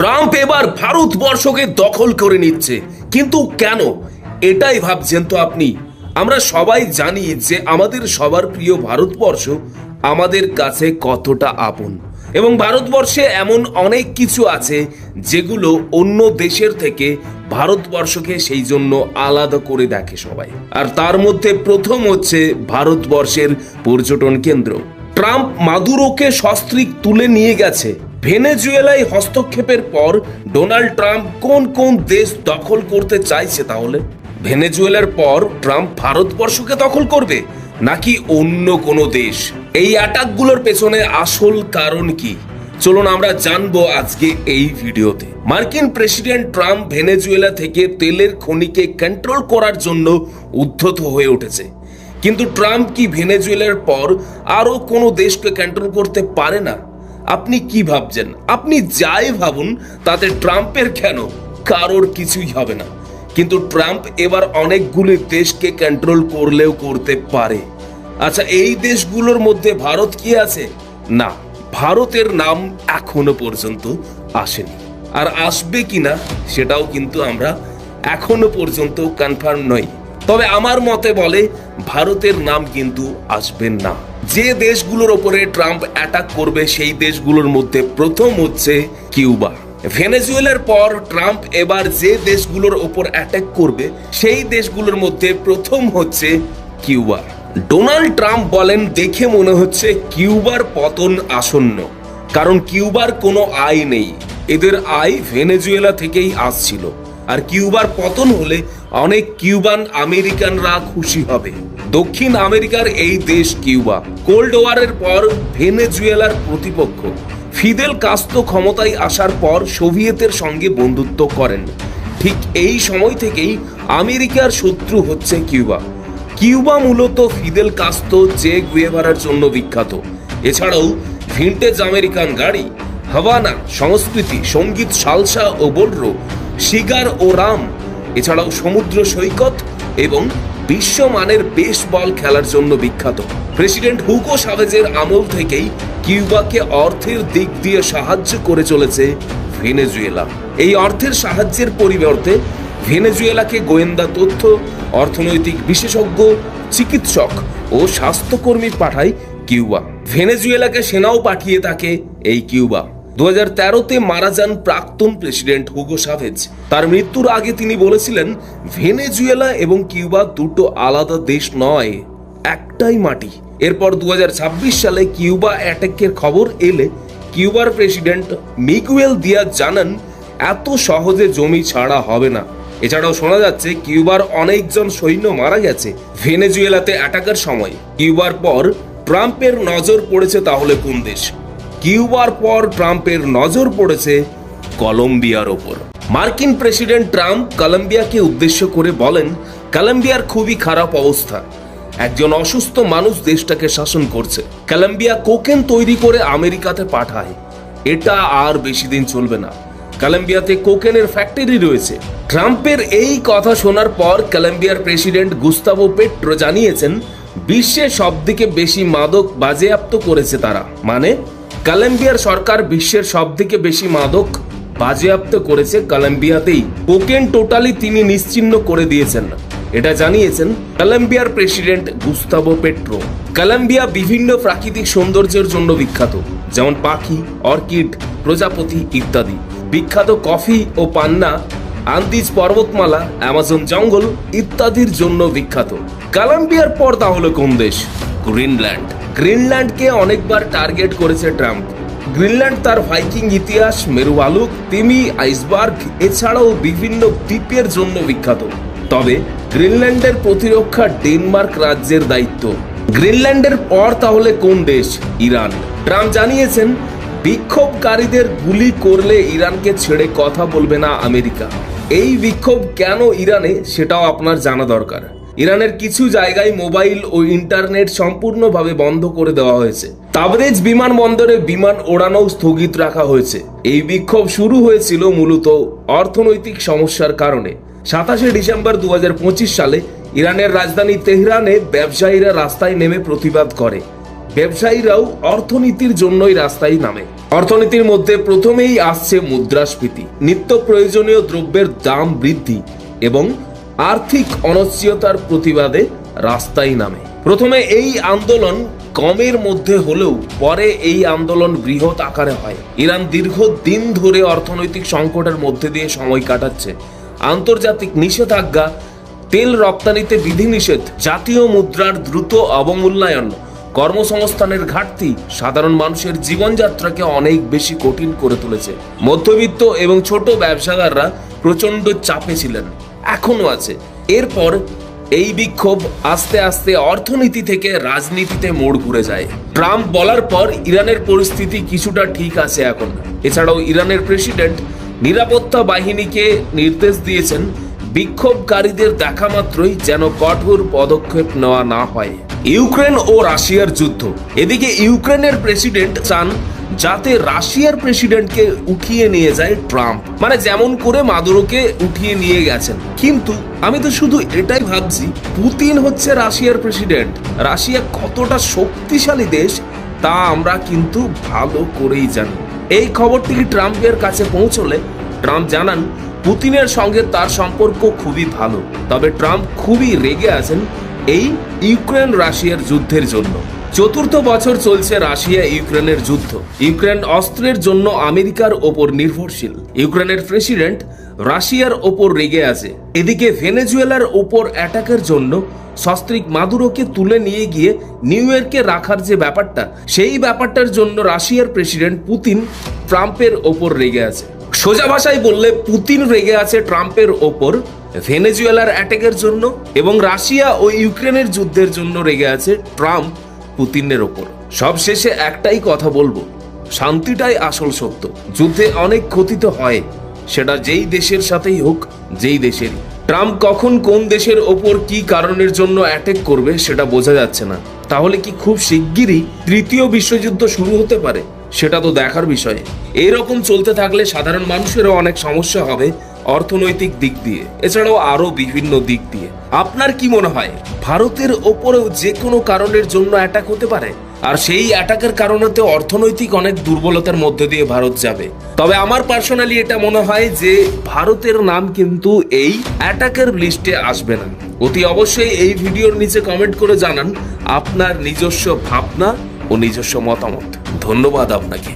Trump এবার ভারতবর্ষকে দখল করে নিচ্ছে। কিন্তু কেন? এটাই ভাবছেন তো আপনি। আমরা সবাই জানি যে আমাদের সবার প্রিয় ভারতবর্ষ আমাদের কাছে কতটা আপন। এবং ভারতবর্ষে এমন অনেক কিছু আছে যেগুলো অন্য দেশের থেকে ভারতবর্ষকে সেই জন্য আলাদা করে দেখে সবাই। আর তার মধ্যে প্রথম হচ্ছে ভারতবর্ষের পর্যটন কেন্দ্র। ট্রাম্প মাদুরোকে সস্ত্রিক তুলে নিয়ে গেছে। ভেনেজুয়েলায় হস্তক্ষেপের পর ডোনাল্ড ট্রাম্প কোন কোন দেশ দখল করতে চাইছে তাহলে? ভেনেজুয়েলার পর ট্রাম্প ভারতবর্ষকে দখল করবে নাকি অন্য কোনো দেশ? এই অ্যাটাকগুলোর পেছনে আসল কারণ কি? চলুন আমরা জানব আজকে এই ভিডিওতে। মার্কিন প্রেসিডেন্ট ট্রাম্প ভেনেজুয়েলা থেকে তেলের খনিকে কন্ট্রোল করার জন্য উদ্ধত হয়ে উঠেছে। কিন্তু ট্রাম্প কি ভেনেজুয়েলার পর আরও কোনো দেশকে কন্ট্রোল করতে পারে না? আপনি কি ভাবছেন? আপনি যাই ভাবুন, তাতে ট্রাম্পের কেন? কারোর কিছুই হবে না। কিন্তু ট্রাম্প এবার অনেকগুলি দেশকে কন্ট্রোল করলেও করতে পারে। আচ্ছা এই দেশগুলোর মধ্যে ভারত কি আছে? না, ভারতের নাম এখনও পর্যন্ত আসেনি। আর আসবে কিনা, সেটাও কিন্তু আমরা এখনও পর্যন্ত কনফার্ম নই। তবে আমার মতে বলে, ভারতের নাম কিন্তু আসবে না। যে দেশগুলোর ওপরে ট্রাম্প অ্যাটাক করবে, সেই দেশগুলোর মধ্যে প্রথম হচ্ছে কিউবা। ভেনেজুয়েলার পর ট্রাম্প এবার যে দেশগুলোর ওপর অ্যাটাক করবে, সেই দেশগুলোর মধ্যে প্রথম হচ্ছে কিউবা। ডোনাল্ড ট্রাম্প বলেন, দেখে মনে হচ্ছে কিউবার পতন আসন্ন। কারণ কিউবার কোনো আয় নেই। এদের আয় ভেনেজুয়েলা থেকেই আসছিল। আর কিউবার পতন হলে অনেক কিউবান আমেরিকানরা খুশি হবে। দক্ষিণ আমেরিকার এই দেশ কিউবা। কোল্ড ওয়ারের পর ভেনেজুয়েলার প্রতিপক্ষ। ফিদেল কাস্তো ক্ষমতায় আসার পর সোভিয়েতের সঙ্গে বন্ধুত্ব করেন। ঠিক এই সময় থেকেই আমেরিকার শত্রু হচ্ছে কিউবা। কিউবা মূলত ফিদেল কাস্তো জে গুয়েভারার জন্য বিখ্যাত। এছাড়াও ভিন্টেজ আমেরিকান গাড়ি হাভানা সংস্কৃতি, সংগীত, সালসা ও বোলরো, শিগার ও রাম এছাড়াও সমুদ্র সৈকত এবং বিশ্বমানের বেসবল খেলার জন্য বিখ্যাত। প্রেসিডেন্ট হুগো সাভেজের আমল থেকেই কিউবাকে অর্থের দিক দিয়ে সাহায্য করে চলেছে ভেনেজুয়েলা। এই অর্থের সাহায্যের পরিবর্তে ভেনেজুয়েলাকে গোয়েন্দা তথ্য, অর্থনৈতিক বিশেষজ্ঞ, চিকিৎসক ও স্বাস্থ্যকর্মী পাঠায় কিউবা। ভেনেজুয়েলাকে সেনাও পাঠিয়ে থাকে এই কিউবা। দু তেরোতে মারা যান প্রাক্তন প্রেসিডেন্ট হুগো সাভেজ। তার মৃত্যুর আগে তিনি বলেছিলেন, ভেনেজুয়েলা এবং কিউবা দুটো আলাদা দেশ নয়, একটাই মাটি। এরপর দুহাজার ছাব্বিশ সালে কিউবা অ্যাটাকের খবর এলে কিউবার প্রেসিডেন্ট মিগুয়েল দিয়া জানান, এত সহজে জমি ছাড়া হবে না। এছাড়াও শোনা যাচ্ছে, কিউবার অনেকজন সৈন্য মারা গেছে ভেনেজুয়েলাতে অ্যাটাকের সময়। কিউবার পর ট্রাম্পের নজর পড়েছে তাহলে কোন দেশ? কিউবার পর ট্রাম্পের নজর পড়েছে কলম্বিয়ার ওপর। মার্কিন প্রেসিডেন্ট ট্রাম্প কলম্বিয়াকে উদ্দেশ্য করে বলেন, কলম্বিয়ার খুবই খারাপ অবস্থা। একজন অসুস্থ মানুষ দেশটাকে শাসন করছে। কলম্বিয়া কোকেন তৈরি করে আমেরিকাতে পাঠায়। এটা আর বেশি দিন চলবে না। কলম্বিয়াতে কোকেনের ফ্যাক্টরি রয়েছে। ট্রাম্পের এই কথা শোনার পর কলম্বিয়ার প্রেসিডেন্ট গুস্তাভো পেট্রো জানিয়েছেন, বিশ্বে সবদিকে বেশি মাদক বাজেয়াপ্ত করেছে তারা। মানে কলম্বিয়ার সরকার বিশ্বের সবথেকে বেশি মাদক বাজেয়াপ্ত করেছে কলম্বিয়াতেই। কোকেন টোটালি তিনি নিশ্চিহ্ন করে দিয়েছেন। এটা জানিয়েছেন কলম্বিয়ার প্রেসিডেন্ট গুস্তাবো পেট্রো। কলম্বিয়া বিভিন্ন প্রাকৃতিক সৌন্দর্যের জন্য বিখ্যাত, যেমন পাখি, অর্কিড, প্রজাপতি ইত্যাদি। বিখ্যাত কফি ও পান্না, আন্দিজ পর্বতমালা, অ্যামাজন জঙ্গল ইত্যাদির জন্য বিখ্যাত। কলম্বিয়ার পর তাহলে কোন দেশ? গ্রিনল্যান্ড। গ্রিনল্যান্ডকে অনেকবার টার্গেট করেছে ট্রাম্প। গ্রিনল্যান্ড তার ভাইকিং ইতিহাস, মেরু ভালুক তিমি, আইসবার্গ, এছাড়াও বিভিন্ন দ্বীপের জন্য বিখ্যাত। তবে গ্রিনল্যান্ডের প্রতিরক্ষা ডেনমার্ক রাজ্যের দায়িত্ব। গ্রিনল্যান্ডের পর তাহলে কোন দেশ? ইরান। ট্রাম্প জানিয়েছেন, বিক্ষোভকারীদের গুলি করলে ইরানকে ছেড়ে কথা বলবে না আমেরিকা। এই বিক্ষোভ কেন ইরানে? সেটাও আপনার জানা দরকার। ইরানের কিছু জায়গায় মোবাইল ও ইন্টারনেট সম্পূর্ণভাবে বন্ধ করে দেওয়া হয়েছে। তাবরেজ বিমানবন্দরে বিমান ওড়ানো স্থগিত রাখা হয়েছে। এই বিক্ষোভ শুরু হয়েছিল মূলত অর্থনৈতিক সমস্যার কারণে। সাতাশে ডিসেম্বর দু হাজার পঁচিশ সালে ইরানের রাজধানী তেহরানে ব্যবসায়ীরা রাস্তায় নেমে প্রতিবাদ করে। ব্যবসায়ীরাও অর্থনীতির জন্যই রাস্তায় নামে। অর্থনীতির মধ্যে প্রথমেই আসছে মুদ্রাস্ফীতি। নিত্য প্রয়োজনীয় দ্রব্যের দাম বৃদ্ধি এবং আর্থিক অনিশ্চয়তার প্রতিবাদে রাস্তায় নামে। প্রথমে এই আন্দোলন কমের মধ্যে হলেও পরে এই আন্দোলন বৃহৎ আকারে হয়। ইরান দীর্ঘ দিন ধরে অর্থনৈতিক সংকটের মধ্যে দিয়ে সময় কাটাচ্ছে। আন্তর্জাতিক নিষেধাজ্ঞা, তেল রপ্তানিতে বিধিনিষেধ, জাতীয় মুদ্রার দ্রুত অবমূল্যায়ন, কর্মসংস্থানের ঘাটতি সাধারণ মানুষের জীবনযাত্রাকে অনেক বেশি কঠিন করে তুলেছে। মধ্যবিত্ত এবং ছোট ব্যবসাদাররা প্রচণ্ড চাপে ছিলেন। এখনও আছে। এরপর এই বিক্ষোভ আস্তে আস্তে অর্থনীতি থেকে রাজনীতিতে মোড় ঘুরে যায়। ট্রাম্প বলার পর ইরানের পরিস্থিতি কিছুটা ঠিক আছে এখন। এছাড়াও ইরানের প্রেসিডেন্ট নিরাপত্তা বাহিনীকে নির্দেশ দিয়েছেন, বিক্ষোভকারীদের দেখা মাত্রই যেন কঠোর পদক্ষেপ নেওয়া না হয়। ইউক্রেন ও রাশিয়ার যুদ্ধ। এদিকে ইউক্রেনের প্রেসিডেন্ট চান যাতে রাশিয়ার প্রেসিডেন্টকে উঠিয়ে নিয়ে যায় ট্রাম্প। মানে যেমন করে মাদুরোকে উঠিয়ে নিয়ে গেছেন। কিন্তু আমি তো শুধু এটাই ভাবছি, পুতিন হচ্ছে রাশিয়ার প্রেসিডেন্ট। রাশিয়া কতটা শক্তিশালী দেশ, তা আমরা কিন্তু ভালো করেই জানি। এই খবরটি ট্রাম্পের কাছে পৌঁছলে? ট্রাম্প জানান, পুতিনের সঙ্গে তার সম্পর্ক খুবই ভালো। তবে ট্রাম্প খুবই রেগে আছেন এই ইউক্রেন রাশিয়ার যুদ্ধের জন্য। চতুর্থ বছর চলছে রাশিয়া ইউক্রেনের যুদ্ধ। ইউক্রেন অস্ত্রের জন্য আমেরিকার ওপর নির্ভরশীল। ইউক্রেনের প্রেসিডেন্ট রাশিয়ার ওপর রেগে আছে। এদিকে ভেনেজুয়েলার ওপর অ্যাটাকের জন্য সস্ত্রিক মাদুরোকে তুলে নিয়ে গিয়ে নিউ ইয়র্কে রাখার যে ব্যাপারটা, সেই ব্যাপারটার জন্য রাশিয়ার প্রেসিডেন্ট পুতিন ট্রাম্পের ওপর রেগে আছে। সোজা ভাষায় বললে, পুতিন রেগে আছে ট্রাম্পের ওপর, ভেনেজুয়েলার অ্যাটাকের জন্য এবং রাশিয়া ও ইউক্রেনের যুদ্ধের জন্য রেগে আছে ট্রাম্প পুতিনের ওপর। সবশেষে একটাই কথা বলব, শান্তিটাই আসল সত্য। যুদ্ধে অনেক ক্ষতি তো হয়, সেটা যেই দেশের সাথেই হোক, যেই দেশের ট্রাম্প কখন কোন দেশের ওপর কি কারণের জন্য অ্যাটেক করবে সেটা বোঝা যাচ্ছে না। তাহলে কি খুব শিগগিরই তৃতীয় বিশ্বযুদ্ধ শুরু হতে পারে? সেটা তো দেখার বিষয়। এইরকম চলতে থাকলে সাধারণ মানুষেরও অনেক সমস্যা হবে অর্থনৈতিক দিক দিয়ে, এছাড়াও আরও বিভিন্ন দিক দিয়ে। আপনার কি মনে হয়, ভারতের ওপরেও যে কোনো কারণের জন্য অ্যাটাক হতে পারে? আর সেই অ্যাটাকের কারণেতে অর্থনৈতিক অনেক দুর্বলতার মধ্যে দিয়ে ভারত যাবে। তবে আমার পার্সোনালি এটা মনে হয় যে, ভারতের নাম কিন্তু এই অ্যাটাকের লিস্টে আসবে না। অতি অবশ্যই এই ভিডিওর নিচে কমেন্ট করে জানান আপনার নিজস্ব ভাবনা ও নিজস্ব মতামত। ধন্যবাদ আপনাকে।